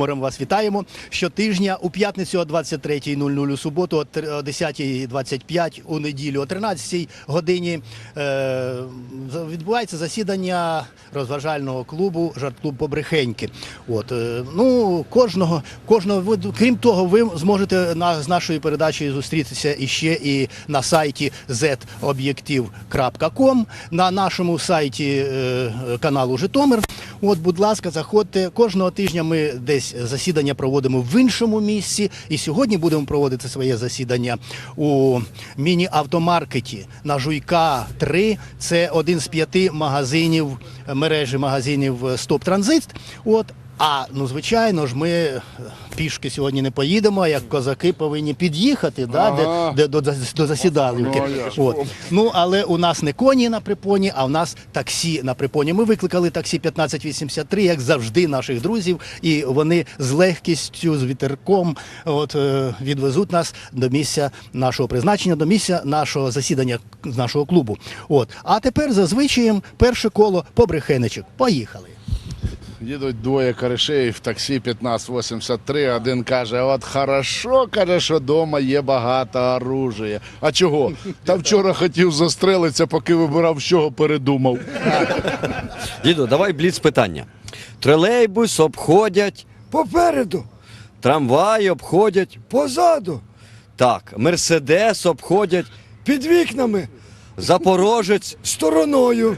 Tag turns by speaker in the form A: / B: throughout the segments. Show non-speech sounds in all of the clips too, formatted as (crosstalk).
A: гумором вас вітаємо. Щотижня у п'ятницю о 23.00, у суботу о тр- о 10.25, у неділю о 13 годині е, відбувається засідання розважального клубу «Жарт-клуб Побрехеньки. От, е, ну, кожного, кожного виду, крім того, ви зможете на, з нашою передачею зустрітися іще і на сайті zobjektiv.com, на нашому сайті е, каналу Житомир. От, будь ласка, заходьте. Кожного тижня ми десь засідання проводимо в іншому місці. І сьогодні будемо проводити своє засідання у міні-автомаркеті на Жуйка 3. Це один з п'яти магазинів мережі магазинів Стоп Транзит. От. А ну звичайно ж, ми е, пішки сьогодні не поїдемо, як козаки повинні під'їхати да, де, де, до, до засідалівки.
B: Ну,
A: От. Ну, але у нас не коні на припоні, а у нас таксі на припоні. Ми викликали таксі 1583, як завжди, наших друзів, і вони з легкістю, з вітерком от, е, відвезуть нас до місця нашого призначення, до місця нашого засідання нашого клубу. От. А тепер за звичаєм перше коло побрехенечок. Поїхали.
B: Їдуть двоє каришеїв в таксі 1583. Один каже: от хорошо, каже, що вдома є багато оружия. А чого? Та вчора хотів застрелитися, поки вибирав, з чого передумав.
C: Діду, давай бліц питання. Тролейбус обходять
D: Попереду,
C: трамваї обходять
D: позаду,
C: так, мерседес обходять
D: під вікнами,
C: Запорожець.
D: стороною.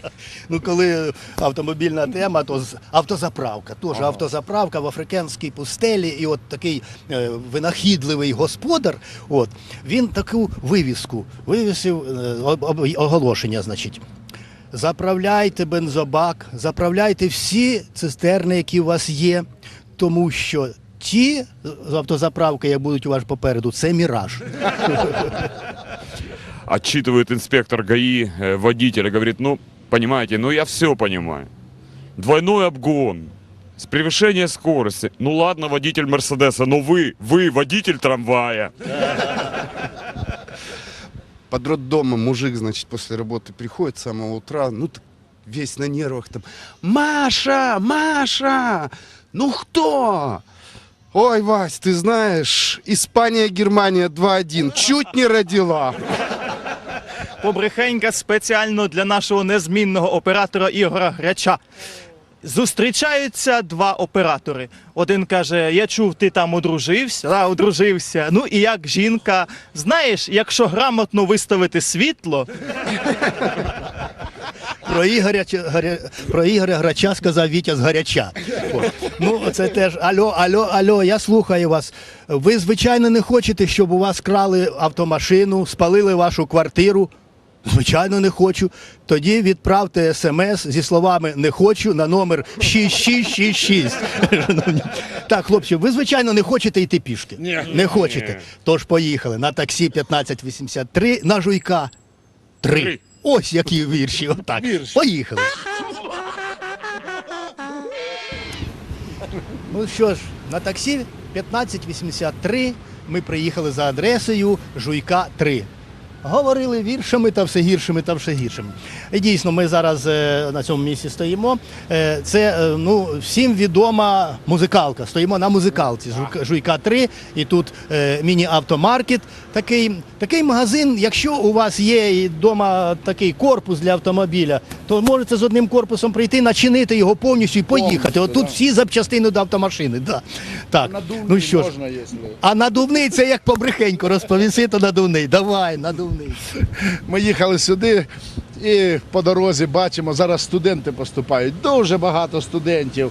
D: (laughs)
A: Ну, коли автомобільна тема, то автозаправка. Теж автозаправка в африканській пустелі, і от такий е, винахідливий господар, от, він таку вивіску вивісив е, оголошення, значить. Заправляйте бензобак, заправляйте всі цистерни, які у вас є, тому що ті автозаправки, як будуть у вас попереду, це міраж. (laughs)
E: отчитывает инспектор ГАИ э, водителя, говорит, ну, понимаете, ну я все понимаю. Двойной обгон, с превышение скорости. Ну ладно, водитель Мерседеса, но вы, вы водитель трамвая. (laughs)
F: под роддомом мужик, значит, после работы приходит с самого утра, ну, весь на нервах там. Маша, Маша, ну кто? Ой, Вась, ты знаешь, Испания, Германия 2-1, чуть не родила.
G: Побрехенька спеціально для нашого незмінного оператора Ігора Грача. Зустрічаються два оператори. Один каже: Я чув, ти там одружився, да, одружився. Ну і як жінка, знаєш, якщо грамотно виставити світло, (laughs)
A: Про Ігоря, про Ігоря Грача сказав Вітя з Гаряча. Ну, це теж альо, альо, альо, я слухаю вас. Ви, звичайно, не хочете, щоб у вас крали автомашину, спалили вашу квартиру. Звичайно, не хочу. Тоді відправте смс зі словами не хочу на номер 6666. Шановні. (laughs) Так, хлопці, ви звичайно не хочете йти пішки.
B: Ні.
A: Не хочете. Тож поїхали на таксі 1583 на Жуйка 3.
E: Три.
A: Ось які вірші. Отак. Поїхали. Ну що ж, на таксі 1583 ми приїхали за адресою Жуйка 3. Говорили віршами та все гіршими та все гіршими. І дійсно, ми зараз е, на цьому місці стоїмо. Е, це е, ну, всім відома музикалка. Стоїмо на музикалці Жуйка- Жуйка 3, і тут е, міні-автомаркет. Такий, такий магазин, якщо у вас є вдома такий корпус для автомобіля, то можете з одним корпусом прийти, начинити його повністю і поїхати. От тут всі запчастини до автомашини. Да. Так. Ну що ж,
B: можна, якщо.
A: а надувний це як побрехенько розповіси, то надувний. Давай, надувний.
B: Ми їхали сюди і по дорозі бачимо, зараз студенти поступають. Дуже багато студентів.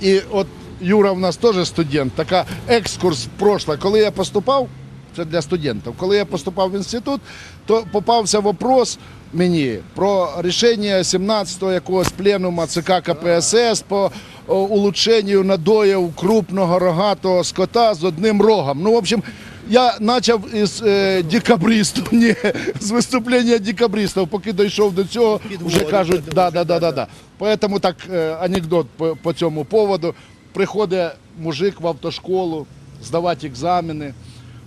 B: І от Юра в нас теж студент, така екскурс в прошлое. Коли я поступав, це для студентів, коли я поступав в інститут, то попався вопрос мені про рішення 17-го якогось пленума ЦК КПСС по улучшенню надоїв крупного рогатого скота з одним рогом. Ну, в общем, я почав із е, декабристів, (laughs) ні, з виступлення декабристів, поки дійшов до цього, вже кажуть,
A: да,
B: да, да, да, да. Поэтому так е, анекдот по, по цьому поводу. Приходить мужик в автошколу здавати екзамени.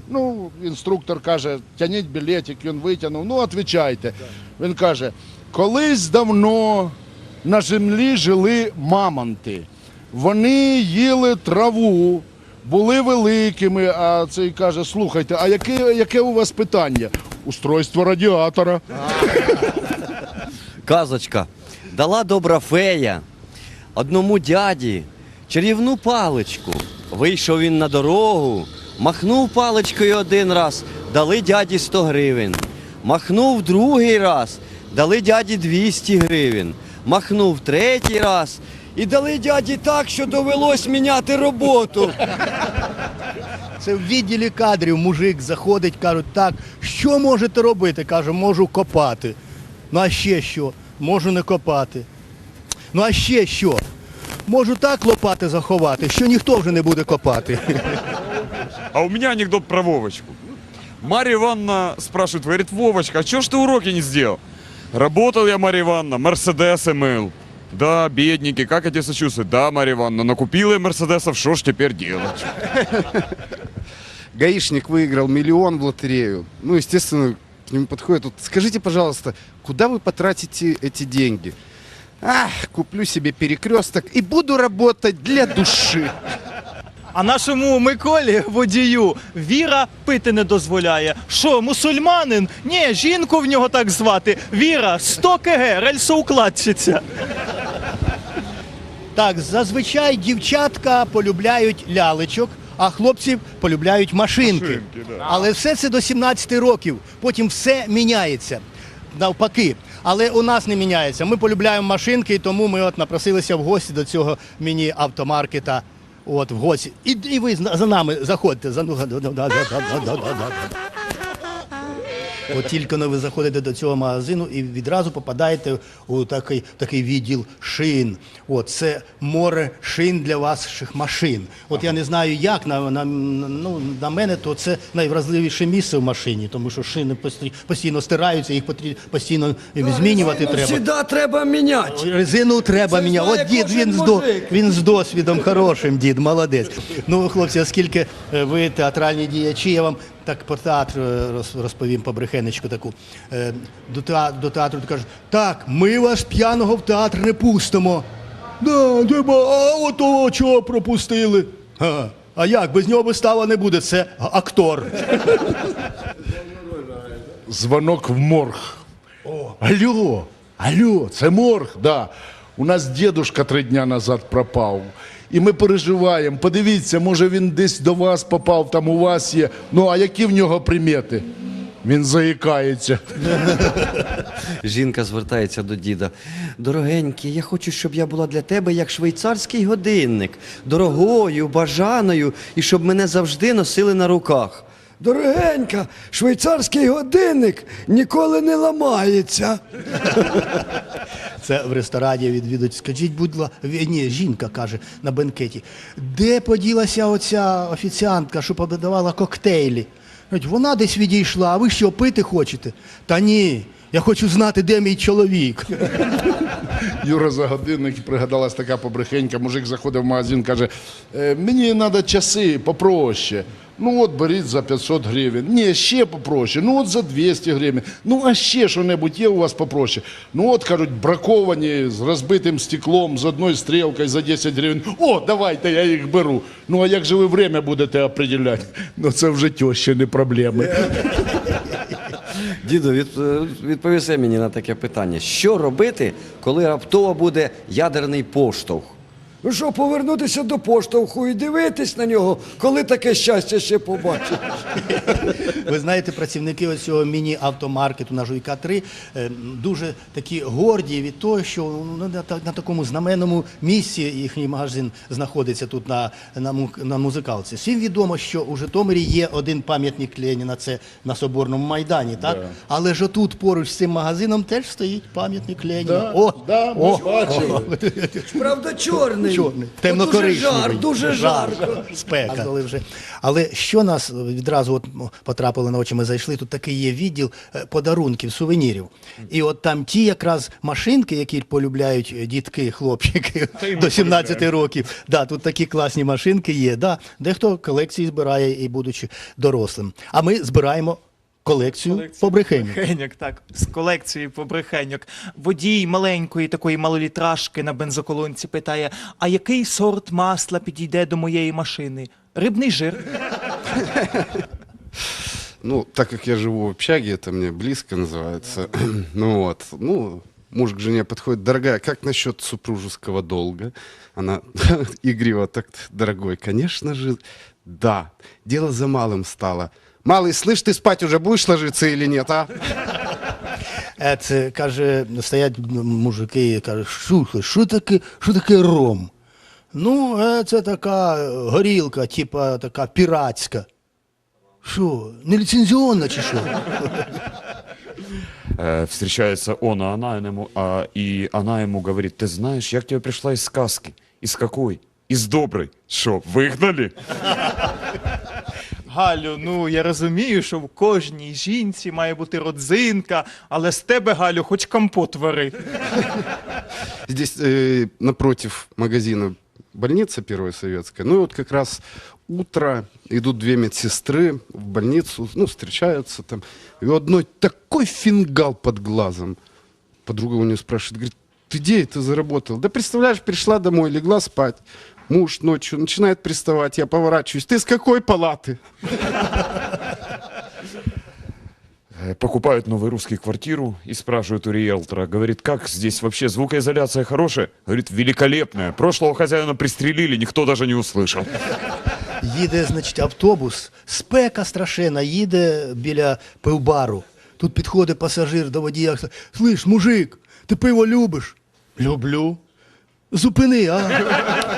B: Ну, інструктор каже, тяніть білетик, він витягнув. Ну, відповідайте. Він каже, колись давно на землі жили мамонти. Вони їли траву, були великими. А цей каже: слухайте, а яке, яке у вас питання? Устройство радіатора. (laughs)
C: Казочка. Дала добра фея одному дяді чарівну паличку. Вийшов він на дорогу, махнув паличкою один раз, дали дяді 100 гривень. Махнув другий раз, дали дяді 200 гривень. Махнув третій раз і дали дяді так, що довелось міняти роботу.
A: Це в відділі кадрів мужик заходить, кажуть, так, що можете робити? Каже, можу копати. Ну а ще що? Можу не копати. Ну а ще що? Можу так лопати заховати, що ніхто вже не буде копати.
E: А у меня анекдот про Вовочку. Марья Ивановна спрашивает, говорит, Вовочка, а чё ж ты уроки не сделал? Работал я, Марья Ивановна, Мерседесы мыл. Да, бедненький, как я тебе сочувствую? Да, Марья Ивановна, накупила я Мерседесов, что ж теперь делать?
F: Гаишник выиграл миллион в лотерею. Ну, естественно, к нему подходит. Вот скажите, пожалуйста, куда вы потратите эти деньги? Ах, куплю себе перекресток и буду работать для души.
G: А нашому Миколі водію Віра пити не дозволяє. Що, мусульманин? Ні, жінку в нього так звати. Віра, 100 кг, рельсоукладчиця.
A: Так, зазвичай дівчатка полюбляють лялечок, а хлопці полюбляють машинки.
E: Машинки, да.
A: Але все це до 17 років. Потім все міняється. Навпаки. Але у нас не міняється. Ми полюбляємо машинки, і тому ми от напросилися в гості до цього міні-автомаркета. От в гості. І, і ви за нами заходьте. За... От тільки ви заходите до цього магазину і відразу попадаєте у такий, такий відділ шин. От це море шин для ваших машин. От я не знаю, як на, на, ну, на мене, то це найвразливіше місце в машині, тому що шини пості- постійно стираються, їх постійно змінювати треба.
D: Всіда треба міняти.
A: Резину треба міняти. От дід він з, до, він з досвідом хорошим, дід, молодець. Ну, хлопці, оскільки е, ви театральні діячі, я вам так по театру е, розповім по брехенечку таку. Е, До театру, до театру кажуть, так, ми вас п'яного в театр не пустимо. Да, нема, а ото чого пропустили? А, а як? Без нього вистава не буде, це актор.
B: Дзвонок в морг. Алло, алло, це морг, да. У нас дідушка три дня назад пропав. І ми переживаємо. Подивіться, може він десь до вас попав, там у вас є. Ну, а які в нього примети? Він заїкається.
C: Жінка звертається до діда. Дорогенький, я хочу, щоб я була для тебе як швейцарський годинник, дорогою, бажаною, і щоб мене завжди носили на руках.
D: Дорогенька, швейцарський годинник ніколи не ламається.
A: Це в ресторані відвідують. Скажіть, будь ласка, ні, жінка каже на бенкеті, де поділася оця офіціантка, що подавала коктейлі? Вона десь відійшла, а ви що пити хочете? Та ні, я хочу знати, де мій чоловік.
B: Юра за годинник пригадалась така побрехенька. Мужик заходив в магазин, каже: «Е, мені треба часи попроще. Ну от беріть за 500 гривень. Ні, ще попроще. Ну от за 200 гривень. Ну а ще що-небудь є у вас попроще. Ну от кажуть, браковані з розбитим стеклом, з одною стрілкою за 10 гривень. О, давайте я їх беру. Ну а як же ви время будете определяти? (laughs) Ну це вже тещі, не проблеми. (laughs)
C: Діду, від, відповіси мені на таке питання. Що робити, коли раптово буде ядерний поштовх?
D: Що, повернутися до поштовху і дивитись на нього, коли таке щастя ще побачить. (laughs)
A: Ви знаєте, працівники ось цього міні-автомаркету на Жуйка 3 е, дуже такі горді від того, що ну, на, такому знаменному місці їхній магазин знаходиться тут на, на, на музикалці. Всім відомо, що у Житомирі є один пам'ятник Леніна, це на Соборному майдані, так? Але ж отут поруч з цим магазином теж стоїть пам'ятник Леніна.
B: Да,
A: О,
B: да, ми
A: о,
B: бачили.
D: Правда, чорний.
A: Чорний, темно-коричневий.
D: Дуже жар, дуже жарко.
A: Спека. Але, вже. Але що нас відразу от м, потрапило на очі, ми зайшли, тут такий є відділ е, подарунків, сувенірів. І от там ті якраз машинки, які полюбляють е, дітки, хлопчики до 17 років. Да, тут такі класні машинки є. Да. Дехто колекції збирає і будучи дорослим. А ми збираємо колекцію побрехень.
G: Побрехеньок, так, з колекції побрехеньок. Водій маленької такої малолітражки на бензоколонці питає: а який сорт масла підійде до моєї машини? Рибний жир.
F: Ну, так как я живу в общаге, это мне близко называется. (clears throat) ну вот, ну, муж к жене подходит, дорогая, как насчет супружеского долга? Она (laughs) игриво так, дорогой, конечно же, да. Дело за малым стало. Малый, слышь, ты спать уже будешь ложиться или нет, а?
A: Е, Це каже, стоять мужики і кажуть, слухай, що таке, що таке ром? Ну, е, це така горілка, типа така піратська. Що, неліцензіонна чи що?
E: Э, встречается он, а она ему, а, и она ему говорит, ты знаешь, я к тебе пришла из сказки. Из какой? Из доброй. Что, выгнали?
G: Галю, ну я розумію, що в кожній жінці має бути родзинка, але з тебе, Галю, хоч компот вари.
F: Здесь э, напротив магазина больница первая советская. Ну и вот как раз утро, идут две медсестры в больницу, ну, встречаются там. И у одной такой фингал под глазом. Подруга у нее спрашивает, говорит, ты где это заработал? Да представляешь, пришла домой, легла спать. Муж ночью начинает приставать, я поворачиваюсь. Ты с какой палаты?
E: Э, Покупают новую русскую квартиру и спрашивают у риэлтора. Говорит, как здесь вообще звукоизоляция хорошая? Говорит, великолепная. Прошлого хозяина пристрелили, никто даже не услышал.
A: Їде, значить, автобус, спека страшена, їде біля пивбару. Тут підходить пасажир до водія. каже, Слиш, мужик, ти пиво любиш? Люблю. Зупини, а?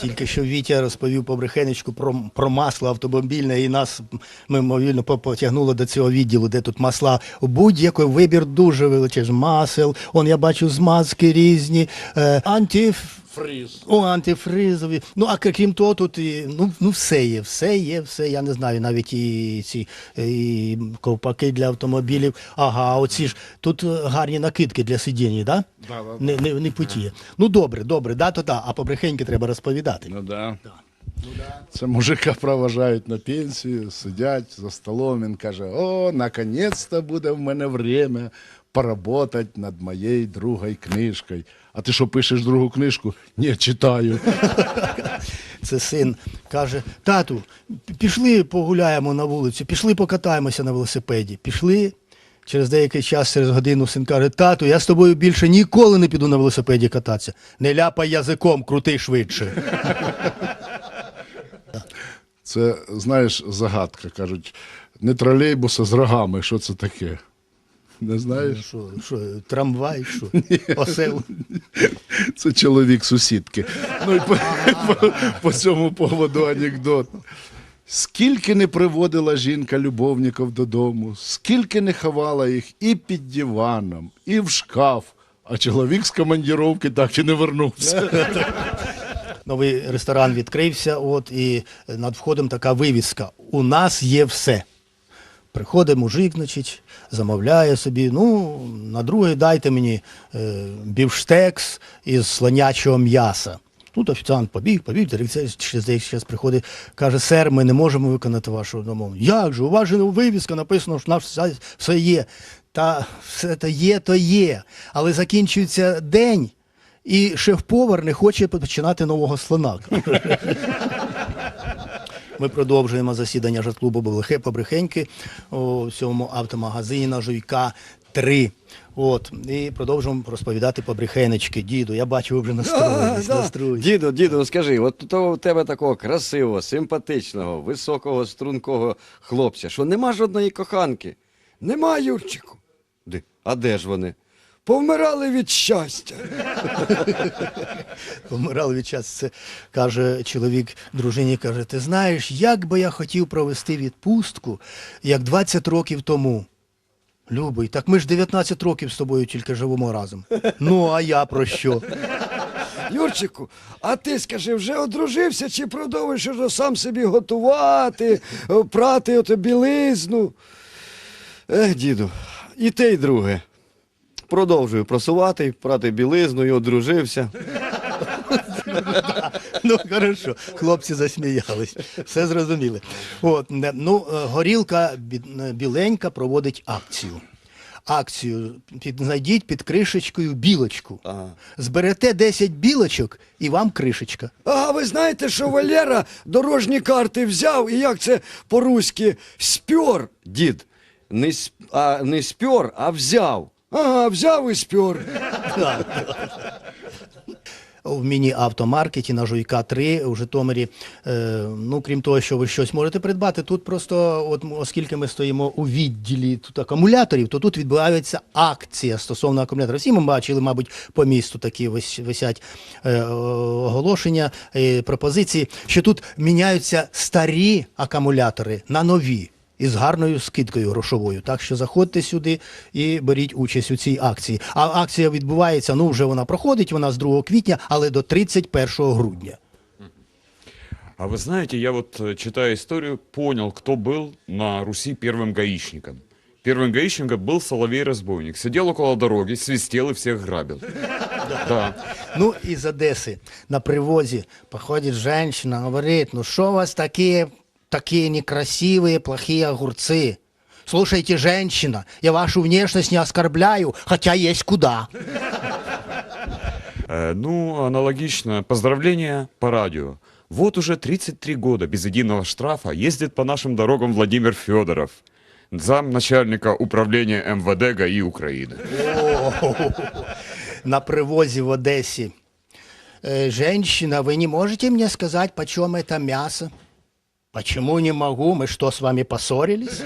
A: Тільки що Вітя розповів побрехенечку про, про масло автомобільне, і нас мимовільно потягнуло до цього відділу, де тут масла. Будь-який вибір дуже величезний. Масел, он я бачу змазки різні, е, антиф...
B: Фриз.
A: О, антифризові. Ну, а крім того, тут і, ну, ну все є, все є, все. Я не знаю, навіть і ці і ковпаки для автомобілів. Ага, оці ж тут гарні накидки для сидіння, да?
B: Да, да,
A: Не, не, не путі. Ну добре, добре, да, то да, а побрехеньки треба розповідати.
B: Ну да. Це мужика проважають на пенсію, сидять за столом. Він каже: О, наконець-то буде в мене время поработать над моєю другою книжкою. А ти що пишеш другу книжку? Ні, читаю. (laughs)
A: Це син каже: тату, пішли погуляємо на вулиці, пішли покатаємося на велосипеді. Пішли. Через деякий час, через годину, син каже: Тату, я з тобою більше ніколи не піду на велосипеді кататися. Не ляпай язиком, крути швидше.
B: Це, знаєш, загадка. Кажуть, не тролейбуса з рогами. Що це таке? Не знаєш?
A: Що, що, трамвай, що? Осел. (laughs)
B: Це чоловік сусідки. Ну і по, по, по цьому поводу анекдот. Скільки не приводила жінка любовників додому, скільки не ховала їх і під диваном, і в шкаф, а чоловік з командіровки так і не вернувся. (laughs)
A: Новий ресторан відкрився, от, і над входом така вивіска. У нас є все. Приходить мужик, значить, замовляє собі. Ну, на другий дайте мені е, бівштекс із слонячого м'яса. Тут офіціант побіг, побіг, дирекція час приходить, каже, сер, ми не можемо виконати вашу домову. Як же? У вас же вивіска написано, що у нас все, є. Та все то є, то є. Але закінчується день, і шеф-повар не хоче починати нового слона. Ми продовжуємо засідання жарт-клубу «Баблехе Побрехеньки у цьому автомагазині на Жуйка 3. От, і продовжуємо розповідати побрехенечки. Діду, я бачу, ви вже настроїлись,
D: да.
A: настроїлись.
C: Діду, діду, скажи, от того в тебе такого красивого, симпатичного, високого, стрункого хлопця, що нема жодної коханки.
D: Нема, Юрчику.
C: А де ж вони?
D: Повмирали від щастя. (laughs)
A: Помирали від часу. Це каже чоловік дружині, каже: ти знаєш, як би я хотів провести відпустку, як 20 років тому. Любий, так ми ж 19 років з тобою тільки живемо разом. Ну, а я про що? (laughs)
D: Юрчику, а ти скажи, вже одружився чи продовжуєш уже сам собі готувати, прати ото білизну?
C: Ех, діду, і те, й друге. Продовжую просувати, прати білизну і одружився.
A: Ну, хорошо, хлопці засміялись, все зрозуміли. От, ну, е, горілка е, біленька проводить акцію. Акцію під, знайдіть під кришечкою білочку. Зберете 10 білочок і вам кришечка.
D: А ви знаєте, що Валера дорожні карти взяв і як це по-руськи спьор.
C: Дід, не, сп- а, не спер, а взяв.
D: Ага, взяв і спьор.
A: В міні-автомаркеті на Жуйка 3 у Житомирі. Е, ну, крім того, що ви щось можете придбати, тут просто, от, оскільки ми стоїмо у відділі тут акумуляторів, то тут відбувається акція стосовно акумуляторів. Всі ми бачили, мабуть, по місту такі вис- висять е, оголошення, е, пропозиції, що тут міняються старі акумулятори на нові Із гарною скидкою грошовою. Так що заходьте сюди і беріть участь у цій акції. А акція відбувається, ну вже вона проходить, вона з 2 квітня, але до 31 грудня.
E: А вы знаете, я вот, э, читая историю, понял, кто был на Руси первым гаишником. Первым гаишником был Соловей-разбойник. Сидел около дороги, свистел и всех грабил. (laughs) Да.
A: Ну, из Одессы на привозе походит женщина, говорит, ну что у вас такие, такие некрасивые, плохие огурцы? Слушайте, женщина, я вашу внешность не оскорбляю, хотя есть куда.
E: Э, Ну, аналогично. Поздравления по радио. Вот уже 33 года без единого штрафа ездит по нашим дорогам Владимир Федоров, замначальника управления МВД ГАИ Украины. (laughs)
A: на привозе в Одессе. «Э, Женщина, вы не можете мне сказать, почем это мясо? Почему не могу? Мы что, с вами поссорились?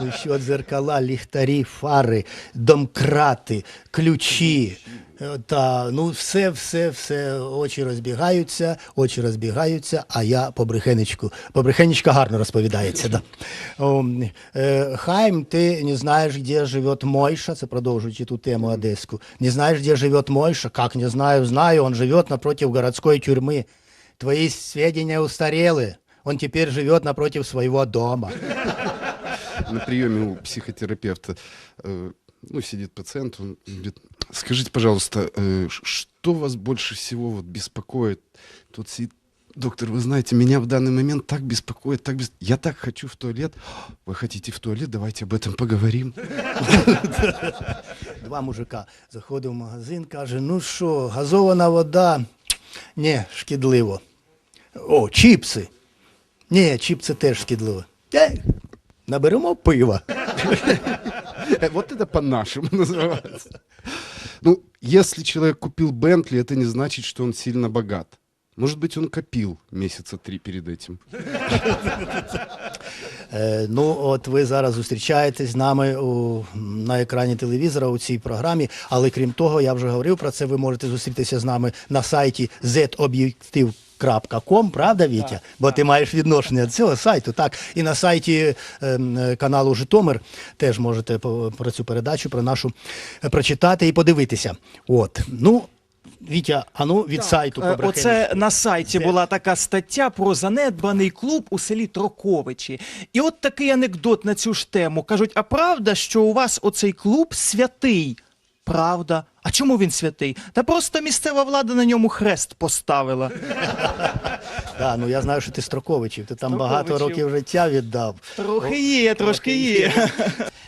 A: Еще зеркала, ліхтарі, фари, домкрати, ключі. Е, Та, ну все, все, все, очі розбігаються, очі розбігаються, а я по брехенечку. По брехенечка гарно розповідається. Да. О, е, Хайм, ти не знаєш, де живе Мойша, це продовжуючи ту тему одеську. Не знаєш, де живе Мойша? Как не знаю, знаю, он живет напротив городской тюрьмы. Твои сведения устарелы. Он теперь живет напротив своего дома.
F: На приеме у психотерапевта э, ну, сидит пациент, он говорит, скажите, пожалуйста, э, ш- что вас больше всего вот беспокоит? Тут сидит, доктор, вы знаете, меня в данный момент так беспокоит, так бес... я так хочу в туалет. Вы хотите в туалет? Давайте об этом поговорим.
A: Два мужика заходить в магазин, каже: ну що, газована вода? Ні, шкідливо. О, чіпси. Ні, чіпси теж шкідливо. Е, наберемо пива. (laughs)
F: Э, Вот это по-нашему называется. Ну, если человек купил Бентли, это не значит, что он сильно богат. Может быть, он копил месяца три перед этим.
A: Е, ну, от ви зараз зустрічаєтесь з нами у, на екрані телевізора у цій програмі. Але крім того, я вже говорив про це. Ви можете зустрітися з нами на сайті zobjektiv.com, правда, Вітя? Бо ти маєш відношення до цього сайту, так. І на сайті ем, е, каналу Житомир теж можете по- про цю передачу, про нашу е, прочитати і подивитися. От. Ну, Вітя, а ну від сайту
G: Е,
A: побрехенечку.
G: Оце на сайті була така стаття про занедбаний клуб у селі Троковичі. І от такий анекдот на цю ж тему. Кажуть, а правда, що у вас оцей клуб святий? Правда. А чому він святий? Та просто місцева влада на ньому хрест поставила.
A: Да, ну я знаю, що ти Строковичів, ти там багато років життя віддав.
G: Трохи є, трошки є.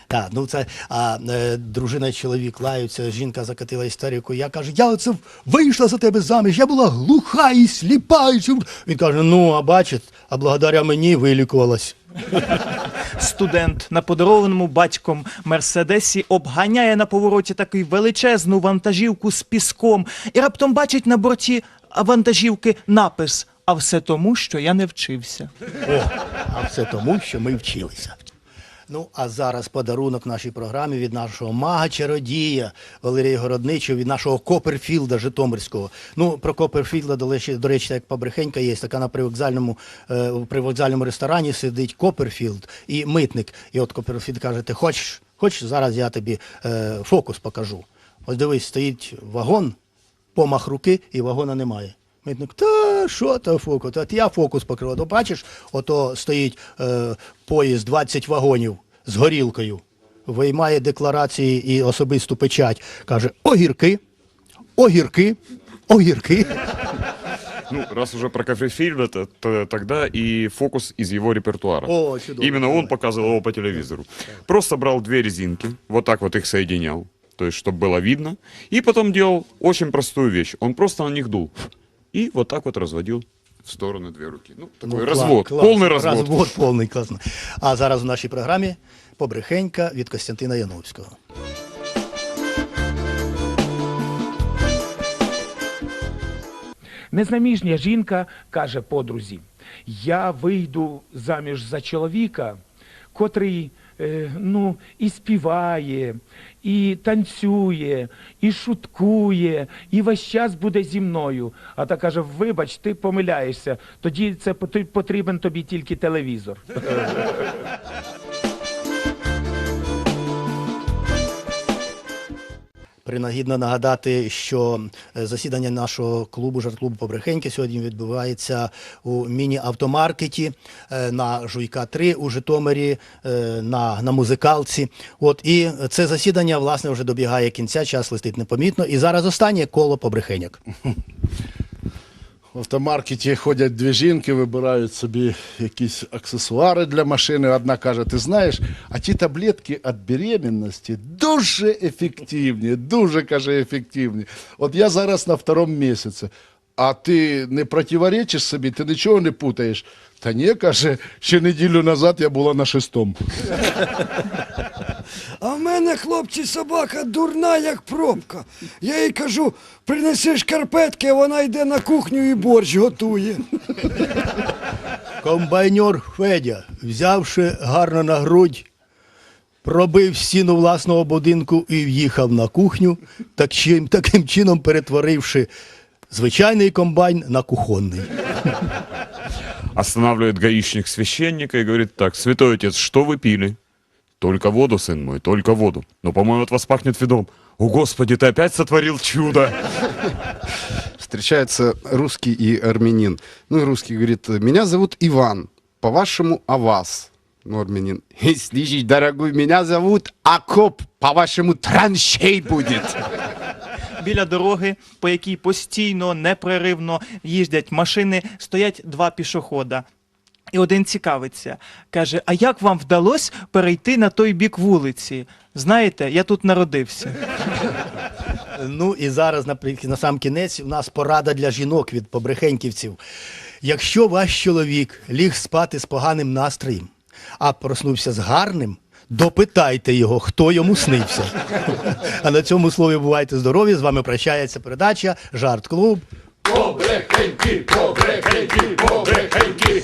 A: Так, ну це а е, дружина і чоловік лаються, жінка закатила істерику. Я кажу, я оце вийшла за тебе заміж, я була глуха і сліпа. І... Він каже: ну, а бачить, а благодаря мені вилікувалась. (laughs)
G: Студент на подарованому батьком Мерседесі обганяє на повороті таку величезну вантажівку з піском і раптом бачить на борті вантажівки напис. А все тому, що я не вчився.
A: О, а все тому, що ми вчилися. Ну, а зараз подарунок нашій програмі від нашого мага-чародія Валерія Городничого, від нашого Коперфілда Житомирського. Ну, про Коперфілда, до речі, як побрехенька є, така на привокзальному, е, при вокзальному ресторані сидить Коперфілд і митник. І от Коперфілд каже, ти хочеш, хочеш, зараз я тобі е, фокус покажу. Ось дивись, стоїть вагон, помах руки і вагона немає. Митник, та що то фокус? От я фокус покрив. От бачиш, ото стоїть е, поїзд 20 вагонів з горілкою, виймає декларації і особисту печать. Каже: огірки, огірки, огірки.
E: Ну, раз уже про кафе-фильм, это, то- тогда и фокус из его репертуара.
A: О, чудово.
E: Именно
A: Давай.
E: он показывал его по телевизору. Просто брал две резинки, вот так вот их соединял, то есть, чтобы было видно, и потом делал очень простую вещь. Он просто на них дул. И вот так вот разводил в стороны две руки. Ну, такой
A: Ну,
E: развод,
A: клас,
E: полный
A: клас.
E: развод.
A: Развод повний, класно. А зараз в нашій програмі побрехенька від Костянтина Яновського.
H: Незаміжня жінка каже подрузі: Я вийду заміж за чоловіка, котрий ну, і співає, і танцює, і шуткує, і весь час буде зі мною. А та каже: Вибач, ти помиляєшся, тоді це потр- потрібен тобі тільки телевізор. (laughs)
A: Принагідно нагадати, що е, засідання нашого клубу жарт-клубу Побрехеньки сьогодні відбувається у міні-автомаркеті е, на Жуйка 3 у Житомирі е, на, на музикалці. От і це засідання власне вже добігає кінця, час летить непомітно. І зараз останнє коло побрехеньок. (laughs)
B: В автомаркеті ходять дві жінки, вибирають собі якісь аксесуари для машини. Одна каже: ти знаєш, а ті таблетки від беременності дуже ефективні, дуже каже, ефективні. От я зараз на второму місяці. А ти не противоречиш собі, ти нічого не путаєш. Та ні, каже, ще неділю назад я була на шестому.
D: А в мене, хлопці, собака дурна, як пробка. Я їй кажу, принеси шкарпетки, а вона йде на кухню і борщ готує.
A: Комбайнер Федя, взявши гарно на грудь, пробив стіну власного будинку і в'їхав на кухню, так чим, таким чином перетворивши звичайний комбайн на кухонний.
E: Останавливает гаишник священника и говорит так, святой отец, что вы пили? Только воду, сын мой, только воду. Но, по-моему, от вас пахнет вином. О, Господи, ты опять сотворил чудо.
F: Встречается русский и армянин. Ну и русский говорит, меня зовут Иван, по-вашему, а вас? Ну, армянин, слышишь, дорогой, меня зовут Акоп, по-вашему, траншей будет.
G: Біля дороги, по якій постійно, непреривно їздять машини, стоять два пішохода. І один цікавиться, каже: А як вам вдалося перейти на той бік вулиці? Знаєте, я тут народився.
A: Ну і зараз на, на сам кінець у нас порада для жінок від побрехеньківців. Якщо ваш чоловік ліг спати з поганим настроєм, а проснувся з гарним, допитайте його, хто йому снився. А на цьому слові бувайте здорові. З вами прощається передача Жарт Клуб.
B: Побрехеньки, побрехеньки, побрехеньки.